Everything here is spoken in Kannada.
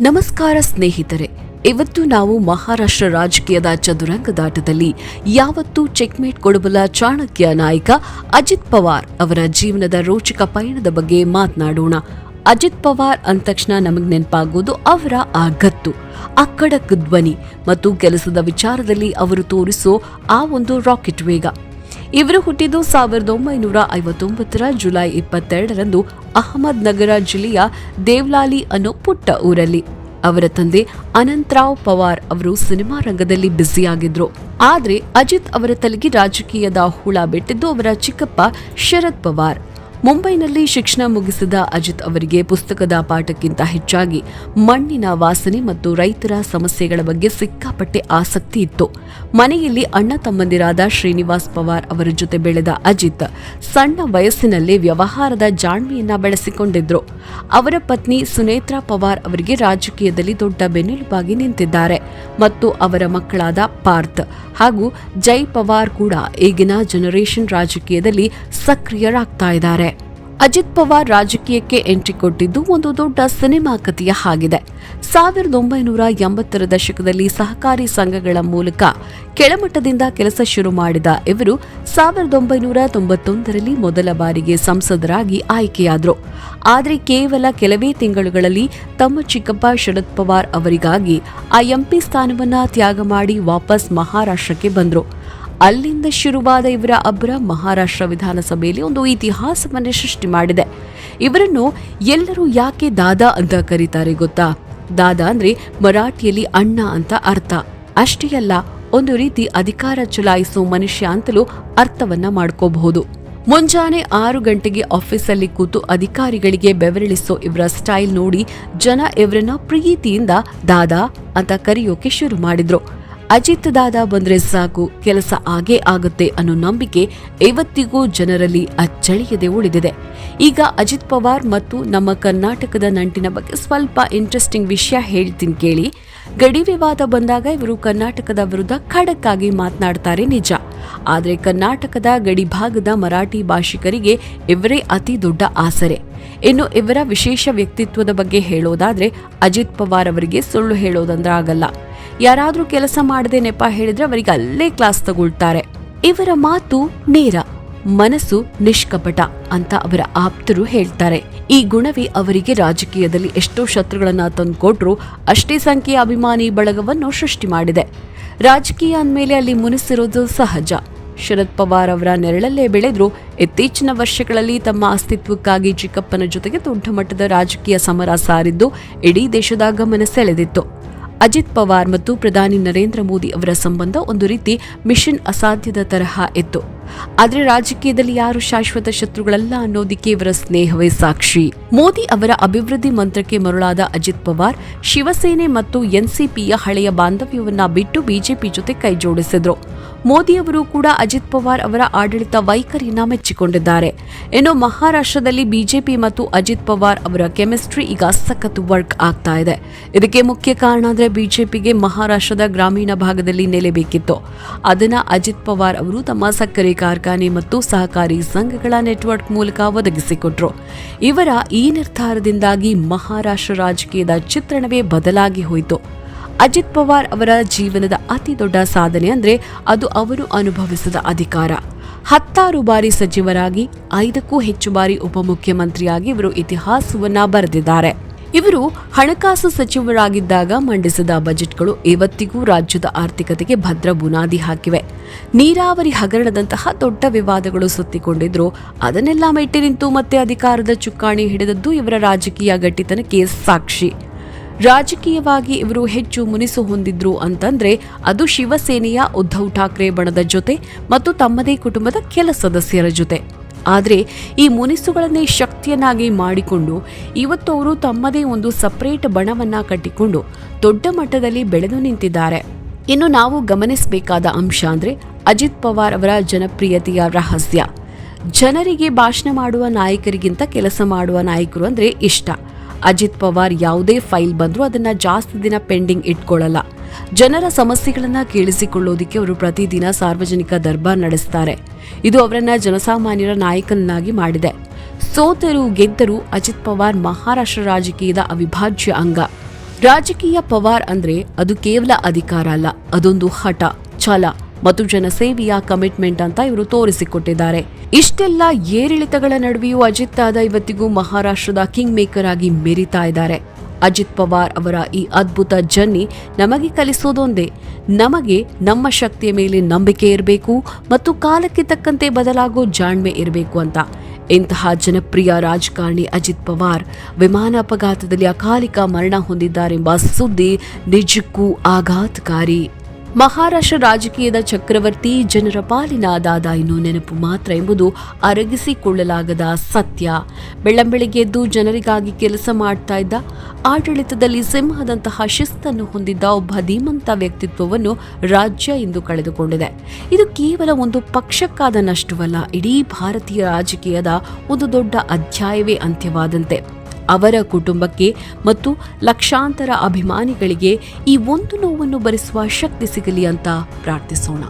ನಮಸ್ಕಾರ ಸ್ನೇಹಿತರೆ, ಇವತ್ತು ನಾವು ಮಹಾರಾಷ್ಟ್ರ ರಾಜಕೀಯದ ಚದುರಂಗದಾಟದಲ್ಲಿ ಯಾವತ್ತೂ ಚೆಕ್ಮೇಟ್ ಕೊಡಬಲ್ಲ ಚಾಣಕ್ಯ ನಾಯಕ ಅಜಿತ್ ಪವಾರ್ ಅವರ ಜೀವನದ ರೋಚಕ ಪಯಣದ ಬಗ್ಗೆ ಮಾತನಾಡೋಣ. ಅಜಿತ್ ಪವಾರ್ ಅಂದ ತಕ್ಷಣ ನಮಗೆ ನೆನಪಾಗೋದು ಅವರ ಆ ಗತ್ತು ಧ್ವನಿ ಮತ್ತು ಕೆಲಸದ ವಿಚಾರದಲ್ಲಿ ಅವರು ತೋರಿಸೋ ಆ ಒಂದು ರಾಕೆಟ್ ವೇಗ. ಇವರು ಹುಟ್ಟಿದ್ದು ಸಾವಿರದ ಒಂಬೈನೂರ ಐವತ್ತೊಂಬತ್ತರ ಜುಲೈ ಇಪ್ಪತ್ತೆರಡರಂದು ಅಹಮದ್ ನಗರ ಜಿಲ್ಲೆಯ ದೇವ್ಲಾಲಿ ಅನ್ನೋ ಪುಟ್ಟ ಊರಲ್ಲಿ. ಅವರ ತಂದೆ ಅನಂತರಾವ್ ಪವಾರ್ ಅವರು ಸಿನಿಮಾ ರಂಗದಲ್ಲಿ ಬ್ಯುಸಿಯಾಗಿದ್ರು. ಆದ್ರೆ ಅಜಿತ್ ಅವರ ತಲೆಗೆ ರಾಜಕೀಯದ ಹುಳ ಬಿಟ್ಟಿದ್ದು ಅವರ ಚಿಕ್ಕಪ್ಪ ಶರದ್ ಪವಾರ್. ಮುಂಬೈನಲ್ಲಿ ಶಿಕ್ಷಣ ಮುಗಿಸಿದ ಅಜಿತ್ ಅವರಿಗೆ ಪುಸ್ತಕದ ಪಾಠಕ್ಕಿಂತ ಹೆಚ್ಚಾಗಿ ಮಣ್ಣಿನ ವಾಸನೆ ಮತ್ತು ರೈತರ ಸಮಸ್ಯೆಗಳ ಬಗ್ಗೆ ಸಿಕ್ಕಾಪಟ್ಟೆ ಆಸಕ್ತಿ ಇತ್ತು. ಮನೆಯಲ್ಲಿ ಅಣ್ಣ ತಮ್ಮಂದಿರಾದ ಶ್ರೀನಿವಾಸ್ ಪವಾರ್ ಅವರ ಜೊತೆ ಬೆಳೆದ ಅಜಿತ್ ಸಣ್ಣ ವಯಸ್ಸಿನಲ್ಲಿ ವ್ಯವಹಾರದ ಜಾಣ್ಮೆಯನ್ನ ಬೆಳೆಸಿಕೊಂಡಿದ್ರು. ಅವರ ಪತ್ನಿ ಸುನೇತ್ರಾ ಪವಾರ್ ಅವರಿಗೆ ರಾಜಕೀಯದಲ್ಲಿ ದೊಡ್ಡ ಬೆನ್ನೆಲುಬಾಗಿ ನಿಂತಿದ್ದಾರೆ ಮತ್ತು ಅವರ ಮಕ್ಕಳಾದ ಪಾರ್ಥ್ ಹಾಗೂ ಜೈ ಪವಾರ್ ಕೂಡ ಈಗಿನ ಜನರೇಷನ್ ರಾಜಕೀಯದಲ್ಲಿ ಸಕ್ರಿಯರಾಗ್ತಾ ಇದ್ದಾರೆ. ಅಜಿತ್ ಪವಾರ್ ರಾಜಕೀಯಕ್ಕೆ ಎಂಟ್ರಿ ಕೊಟ್ಟಿದ್ದು ಒಂದು ದೊಡ್ಡ ಸಿನಿಮಾ ಕಥೆಯ ಹಾಗಿದೆ. ಸಾವಿರದ ಒಂಬೈನೂರ ಎಂಬತ್ತರ ದಶಕದಲ್ಲಿ ಸಹಕಾರಿ ಸಂಘಗಳ ಮೂಲಕ ಕೆಳಮಟ್ಟದಿಂದ ಕೆಲಸ ಶುರು ಮಾಡಿದ ಇವರು ಸಾವಿರದ ಒಂಬೈನೂರ ತೊಂಬತ್ತೊಂದರಲ್ಲಿ ಮೊದಲ ಬಾರಿಗೆ ಸಂಸದರಾಗಿ ಆಯ್ಕೆಯಾದರು. ಆದರೆ ಕೇವಲ ಕೆಲವೇ ತಿಂಗಳುಗಳಲ್ಲಿ ತಮ್ಮ ಚಿಕ್ಕಪ್ಪ ಶರದ್ ಪವಾರ್ ಅವರಿಗಾಗಿ ಆ ಎಂಪಿ ಸ್ಥಾನವನ್ನ ತ್ಯಾಗ ಮಾಡಿ ವಾಪಸ್ ಮಹಾರಾಷ್ಟ್ರಕ್ಕೆ ಬಂದರು. ಅಲ್ಲಿಂದ ಶುರುವಾದ ಇವರ ಅಬ್ಬರ ಮಹಾರಾಷ್ಟ್ರ ವಿಧಾನಸಭೆಯಲ್ಲಿ ಒಂದು ಇತಿಹಾಸವನ್ನು ಸೃಷ್ಟಿ ಮಾಡಿದೆ. ಇವರನ್ನು ಎಲ್ಲರೂ ಯಾಕೆ ದಾದಾ ಅಂತ ಕರೀತಾರೆ ಗೊತ್ತಾ? ದಾದಾ ಅಂದ್ರೆ ಮರಾಠಿಯಲ್ಲಿ ಅಣ್ಣ ಅಂತ ಅರ್ಥ. ಅಷ್ಟೇ ಅಲ್ಲ, ಒಂದು ರೀತಿ ಅಧಿಕಾರ ಚಲಾಯಿಸೋ ಮನುಷ್ಯ ಅಂತಲೂ ಅರ್ಥವನ್ನ ಮಾಡ್ಕೋಬಹುದು. ಮುಂಜಾನೆ ಆರು ಗಂಟೆಗೆ ಆಫೀಸಲ್ಲಿ ಕೂತು ಅಧಿಕಾರಿಗಳಿಗೆ ಬೆವರಳಿಸೋ ಇವರ ಸ್ಟೈಲ್ ನೋಡಿ ಜನ ಇವರನ್ನ ಪ್ರೀತಿಯಿಂದ ದಾದಾ ಅಂತ ಕರೆಯೋಕೆ ಶುರು ಮಾಡಿದ್ರು. ಅಜಿತ್ ದಾದಾ ಬಂದ್ರೆ ಸಾಕು, ಕೆಲಸ ಆಗೇ ಆಗುತ್ತೆ ಅನ್ನೋ ನಂಬಿಕೆ ಇವತ್ತಿಗೂ ಜನರಲ್ಲಿ ಅಚ್ಚಳಿಯದೆ ಉಳಿದಿದೆ. ಈಗ ಅಜಿತ್ ಪವಾರ್ ಮತ್ತು ನಮ್ಮ ಕರ್ನಾಟಕದ ನಂಟಿನ ಬಗ್ಗೆ ಸ್ವಲ್ಪ ಇಂಟ್ರೆಸ್ಟಿಂಗ್ ವಿಷಯ ಹೇಳ್ತೀನಿ ಕೇಳಿ. ಗಡಿ ವಿವಾದ ಬಂದಾಗ ಇವರು ಕರ್ನಾಟಕದ ವಿರುದ್ಧ ಖಡಕ್ ಆಗಿ ಮಾತನಾಡ್ತಾರೆ ನಿಜ. ಆದರೆ ಕರ್ನಾಟಕದ ಗಡಿ ಭಾಗದ ಮರಾಠಿ ಭಾಷಿಕರಿಗೆ ಇವರೇ ಅತಿ ದೊಡ್ಡ ಆಸರೆ. ಇನ್ನು ಇವರ ವಿಶೇಷ ವ್ಯಕ್ತಿತ್ವದ ಬಗ್ಗೆ ಹೇಳೋದಾದ್ರೆ ಅಜಿತ್ ಪವಾರ್ ಅವರಿಗೆ ಸುಳ್ಳು ಹೇಳೋದಂದ್ರೆ ಆಗಲ್ಲ. ಯಾರಾದ್ರೂ ಕೆಲಸ ಮಾಡದೆ ನೆಪ ಹೇಳಿದ್ರೆ ಅವರಿಗೆ ಅಲ್ಲೇ ಕ್ಲಾಸ್ ತಗೊಳ್ತಾರೆ. ಇವರ ಮಾತು ನೇರ, ಮನಸ್ಸು ನಿಷ್ಕಪಟ ಅಂತ ಅವರ ಆಪ್ತರು ಹೇಳ್ತಾರೆ. ಈ ಗುಣವೇ ಅವರಿಗೆ ರಾಜಕೀಯದಲ್ಲಿ ಎಷ್ಟೋ ಶತ್ರುಗಳನ್ನ ತಂದುಕೊಟ್ರು ಅಷ್ಟೇ ಸಂಖ್ಯೆಯ ಅಭಿಮಾನಿ ಬಳಗವನ್ನು ಸೃಷ್ಟಿ ಮಾಡಿದೆ. ರಾಜಕೀಯ ಅಂದಮೇಲೆ ಅಲ್ಲಿ ಮುನಿಸಿರೋದು ಸಹಜ. ಶರದ್ ಪವಾರ್ ಅವರ ನೆರಳಲ್ಲೇ ಬೆಳೆದ್ರು, ಇತ್ತೀಚಿನ ವರ್ಷಗಳಲ್ಲಿ ತಮ್ಮ ಅಸ್ತಿತ್ವಕ್ಕಾಗಿ ಚಿಕ್ಕಪ್ಪನ ಜೊತೆಗೆ ದೊಡ್ಡ ರಾಜಕೀಯ ಸಮರ ಸಾರಿದ್ದು ಇಡೀ ದೇಶದ ಗಮನ ಸೆಳೆದಿತ್ತು. ಅಜಿತ್ ಪವಾರ್ ಮತ್ತು ಪ್ರಧಾನಿ ನರೇಂದ್ರ ಮೋದಿ ಅವರ ಸಂಬಂಧ ಒಂದು ರೀತಿ ಮಿಷನ್ ಅಸಾಧ್ಯದ ತರಹ ಇತ್ತು. ಆದರೆ ರಾಜಕೀಯದಲ್ಲಿ ಯಾರು ಶಾಶ್ವತ ಶತ್ರುಗಳಲ್ಲ ಅನ್ನೋದಿಕ್ಕೆ ಇವರ ಸ್ನೇಹವೇ ಸಾಕ್ಷಿ. ಮೋದಿ ಅವರ ಅಭಿವೃದ್ಧಿ ಮಂತ್ರಕ್ಕೆ ಮರುಳಾದ ಅಜಿತ್ ಪವಾರ್ ಶಿವಸೇನೆ ಮತ್ತು ಎನ್ಸಿಪಿಯ ಹಳೆಯ ಬಾಂಧವ್ಯವನ್ನ ಬಿಟ್ಟು ಬಿಜೆಪಿ ಜೊತೆ ಕೈಜೋಡಿಸಿದ್ರು. ಮೋದಿ ಅವರು ಕೂಡ ಅಜಿತ್ ಪವಾರ್ ಅವರ ಆಡಳಿತ ವೈಖರಿಯನ್ನ ಮೆಚ್ಚಿಕೊಂಡಿದ್ದಾರೆ. ಇನ್ನು ಮಹಾರಾಷ್ಟ್ರದಲ್ಲಿ ಬಿಜೆಪಿ ಮತ್ತು ಅಜಿತ್ ಪವಾರ್ ಅವರ ಕೆಮಿಸ್ಟ್ರಿ ಈಗ ಸಖತ್ ವರ್ಕ್ ಆಗ್ತಾ ಇದೆ. ಇದಕ್ಕೆ ಮುಖ್ಯ ಕಾರಣ ಅಂದ್ರೆ ಬಿಜೆಪಿಗೆ ಮಹಾರಾಷ್ಟ್ರದ ಗ್ರಾಮೀಣ ಭಾಗದಲ್ಲಿ ನೆಲೆ ಬೇಕಿತ್ತು. ಅದನ್ನ ಅಜಿತ್ ಪವಾರ್ ಅವರು ತಮ್ಮ ಸಕ್ಕರೆ ಕಾರ್ಖಾನೆ ಮತ್ತು ಸಹಕಾರಿ ಸಂಘಗಳ ನೆಟ್ವರ್ಕ್ ಮೂಲಕ ಒದಗಿಸಿಕೊಟ್ರು. ಇವರ ಈ ನಿರ್ಧಾರದಿಂದಾಗಿ ಮಹಾರಾಷ್ಟ್ರ ರಾಜಕೀಯದ ಚಿತ್ರಣವೇ ಬದಲಾಗಿ ಹೋಯಿತು. ಅಜಿತ್ ಪವಾರ್ ಅವರ ಜೀವನದ ಅತಿ ದೊಡ್ಡ ಸಾಧನೆ ಅಂದ್ರೆ ಅದು ಅವರು ಅನುಭವಿಸಿದ ಅಧಿಕಾರ. ಹತ್ತಾರು ಬಾರಿ ಸಚಿವರಾಗಿ, ಐದಕ್ಕೂ ಹೆಚ್ಚು ಬಾರಿ ಉಪಮುಖ್ಯಮಂತ್ರಿಯಾಗಿ ಇವರು ಇತಿಹಾಸವನ್ನ ಬರೆದಿದ್ದಾರೆ. ಇವರು ಹಣಕಾಸು ಸಚಿವರಾಗಿದ್ದಾಗ ಮಂಡಿಸಿದ ಬಜೆಟ್ಗಳು ಇವತ್ತಿಗೂ ರಾಜ್ಯದ ಆರ್ಥಿಕತೆಗೆ ಭದ್ರ ಬುನಾದಿ ಹಾಕಿವೆ. ನೀರಾವರಿ ಹಗರಣದಂತಹ ದೊಡ್ಡ ವಿವಾದಗಳು ಸುತ್ತಿಕೊಂಡಿದ್ರು, ಅದನ್ನೆಲ್ಲ ಮೆಟ್ಟಿ ನಿಂತು ಮತ್ತೆ ಅಧಿಕಾರದ ಚುಕ್ಕಾಣಿ ಹಿಡಿದದ್ದು ಇವರ ರಾಜಕೀಯ ಗಟ್ಟಿತನಕ್ಕೆ ಸಾಕ್ಷಿ. ರಾಜಕೀಯವಾಗಿ ಇವರು ಹೆಚ್ಚು ಮುನಿಸು ಹೊಂದಿದ್ರು ಅಂತಂದ್ರೆ ಅದು ಶಿವಸೇನೆಯ ಉದ್ಧವ್ ಠಾಕ್ರೆ ಬಣದ ಜೊತೆ ಮತ್ತು ತಮ್ಮದೇ ಕುಟುಂಬದ ಕೆಲ ಸದಸ್ಯರ ಜೊತೆ. ಆದರೆ ಈ ಮುನಿಸುಗಳನ್ನೇ ಶಕ್ತಿಯನ್ನಾಗಿ ಮಾಡಿಕೊಂಡು ಇವತ್ತು ಅವರು ತಮ್ಮದೇ ಒಂದು ಸಪರೇಟ್ ಬಣವನ್ನ ಕಟ್ಟಿಕೊಂಡು ದೊಡ್ಡ ಮಟ್ಟದಲ್ಲಿ ಬೆಳೆದು ನಿಂತಿದ್ದಾರೆ. ಇನ್ನು ನಾವು ಗಮನಿಸಬೇಕಾದ ಅಂಶ ಅಂದರೆ ಅಜಿತ್ ಪವಾರ್ ಅವರ ಜನಪ್ರಿಯತೆಯ ರಹಸ್ಯ. ಜನರಿಗೆ ಭಾಷಣ ಮಾಡುವ ನಾಯಕರಿಗಿಂತ ಕೆಲಸ ಮಾಡುವ ನಾಯಕರು ಅಂದರೆ ಇಷ್ಟ. ಅಜಿತ್ ಪವಾರ್ ಯಾವುದೇ ಫೈಲ್ ಬಂದರೂ ಅದನ್ನ ಜಾಸ್ತಿ ದಿನ ಪೆಂಡಿಂಗ್ ಇಟ್ಕೊಳ್ಳಲ್ಲ. ಜನರ ಸಮಸ್ಯೆಗಳನ್ನ ಕೇಳಿಸಿಕೊಳ್ಳೋದಿಕ್ಕೆ ಅವರು ಪ್ರತಿದಿನ ಸಾರ್ವಜನಿಕ ದರ್ಬಾರ್ ನಡೆಸ್ತಾರೆ. ಇದು ಅವರನ್ನ ಜನಸಾಮಾನ್ಯರ ನಾಯಕನನ್ನಾಗಿ ಮಾಡಿದೆ. ಸೋತರು ಗೆದ್ದರು ಅಜಿತ್ ಪವಾರ್ ಮಹಾರಾಷ್ಟ್ರ ರಾಜಕೀಯದ ಅವಿಭಾಜ್ಯ ಅಂಗ. ರಾಜಕೀಯ ಪವಾರ್ ಅಂದ್ರೆ ಅದು ಕೇವಲ ಅಧಿಕಾರ ಅಲ್ಲ, ಅದೊಂದು ಹಠ, ಛಲ. ಮತ್ತು ಜನಸೇವೆಯ ಕಮಿಟ್ಮೆಂಟ್ ಅಂತ ಇವರು ತೋರಿಸಿಕೊಟ್ಟಿದ್ದಾರೆ. ಇಷ್ಟೆಲ್ಲ ಏರಿಳಿತಗಳ ನಡುವೆಯೂ ಅಜಿತ್ ದಾದ ಇವತ್ತಿಗೂ ಮಹಾರಾಷ್ಟ್ರದ ಕಿಂಗ್ ಮೇಕರ್ ಆಗಿ ಮೆರಿತಾ ಇದ್ದಾರೆ. ಅಜಿತ್ ಪವಾರ್ ಅವರ ಈ ಅದ್ಭುತ ಜರ್ನಿ ನಮಗೆ ಕಲಿಸೋದೊಂದೇ. ನಮಗೆ ನಮ್ಮ ಶಕ್ತಿಯ ಮೇಲೆ ನಂಬಿಕೆ ಇರಬೇಕು ಮತ್ತು ಕಾಲಕ್ಕೆ ತಕ್ಕಂತೆ ಬದಲಾಗೋ ಜಾಣ್ಮೆ ಇರಬೇಕು ಅಂತ. ಇಂತಹ ಜನಪ್ರಿಯ ರಾಜಕಾರಣಿ ಅಜಿತ್ ಪವಾರ್ ವಿಮಾನ ಅಪಘಾತದಲ್ಲಿ ಅಕಾಲಿಕ ಮರಣ ಹೊಂದಿದ್ದಾರೆಂಬ ಸುದ್ದಿ ನಿಜಕ್ಕೂ ಆಘಾತಕಾರಿ. ಮಹಾರಾಷ್ಟ್ರ ರಾಜಕೀಯದ ಚಕ್ರವರ್ತಿ ಜನರ ಪಾಲಿನ ನೆನಪು ಮಾತ್ರ ಎಂಬುದು ಅರಗಿಸಿಕೊಳ್ಳಲಾಗದ ಸತ್ಯ. ಬೆಳ್ಳಂಬೆಳಿಗ್ಗೆ ಎದ್ದು ಜನರಿಗಾಗಿ ಕೆಲಸ ಮಾಡ್ತಾ ಇದ್ದ ಆಡಳಿತದಲ್ಲಿ ಸಿಂಹದಂತಹ ಶಿಸ್ತನ್ನು ಹೊಂದಿದ್ದ ಒಬ್ಬ ಧೀಮಂತ ವ್ಯಕ್ತಿತ್ವವನ್ನು ರಾಜ್ಯ ಇಂದು ಕಳೆದುಕೊಂಡಿದೆ. ಇದು ಕೇವಲ ಒಂದು ಪಕ್ಷಕ್ಕಾದ ನಷ್ಟವಲ್ಲ, ಇಡೀ ಭಾರತೀಯ ರಾಜಕೀಯದ ಒಂದು ದೊಡ್ಡ ಅಧ್ಯಾಯವೇ ಅಂತ್ಯವಾದಂತೆ. ಅವರ ಕುಟುಂಬಕ್ಕೆ ಮತ್ತು ಲಕ್ಷಾಂತರ ಅಭಿಮಾನಿಗಳಿಗೆ ಈ ಒಂದು ನೋವನ್ನು ಭರಿಸುವ ಶಕ್ತಿ ಸಿಗಲಿ ಅಂತ ಪ್ರಾರ್ಥಿಸೋಣ.